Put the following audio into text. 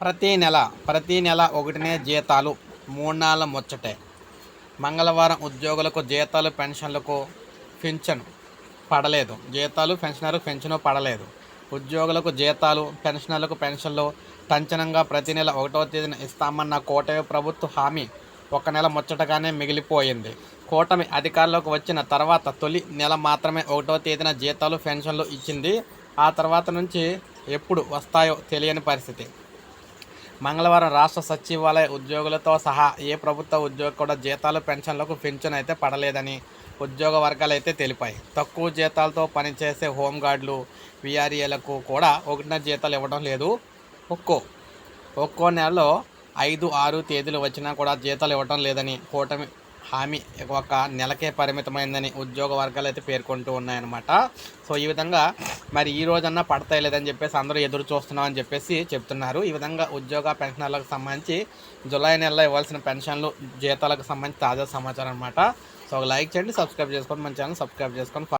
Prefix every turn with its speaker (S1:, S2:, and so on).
S1: ప్రతి నెల ప్రతి నెల ఒకటినే జీతాలు మూడు నెలల ముచ్చటే. మంగళవారం ఉద్యోగులకు జీతాలు పెన్షన్లకు పెన్షన్ పడలేదు. జీతాలు పెన్షనర్ పెన్షన్ పడలేదు. ఉద్యోగులకు జీతాలు పెన్షనర్లకు పెన్షన్లు టంచనంగా ప్రతి నెల ఒకటవ తేదీన ఇస్తామన్న కూటమి ప్రభుత్వ హామీ ఒక నెల ముచ్చటగానే మిగిలిపోయింది. కూటమి అధికారంలోకి వచ్చిన తర్వాత తొలి నెల మాత్రమే ఒకటవ తేదీన జీతాలు పెన్షన్లు ఇచ్చింది. ఆ తర్వాత నుంచి ఎప్పుడు వస్తాయో తెలియని పరిస్థితి. మంగళవారం రాష్ట్ర సచివాలయ ఉద్యోగులతో సహా ఏ ప్రభుత్వ ఉద్యోగి కూడా జీతాలు పెన్షన్లకు పెన్షన్ అయితే పడలేదని ఉద్యోగ వర్గాలు అయితే తెలిపాయి. తక్కువ జీతాలతో పనిచేసే హోంగార్డులు విఆర్ఏలకు కూడా ఒకటిన జీతాలు ఇవ్వడం లేదు. ఒక్కో ఒక్కో నెలలో ఐదు ఆరు తేదీలు వచ్చినా కూడా జీతాలు ఇవ్వడం లేదని కూటమి హామీ ఒక నెలకే పరిమితమైందని ఉద్యోగ వర్గాలు అయితే పేర్కొంటూ ఉన్నాయన్నమాట. సో ఈ విధంగా మరి ఈ రోజన్నా పడతాయి లేదని చెప్పేసి అందరూ ఎదురు చూస్తున్నాం అని చెప్పేసి చెప్తున్నారు. ఈ విధంగా ఉద్యోగ పెన్షనర్లకు సంబంధించి జూలై నెలలో ఇవ్వాల్సిన పెన్షన్లు జీతాలకు సంబంధించి తాజా సమాచారం అనమాట సో లైక్ చేయండి సబ్స్క్రైబ్ చేసుకోండి మన ఛానల్ సబ్స్క్రైబ్ చేసుకొని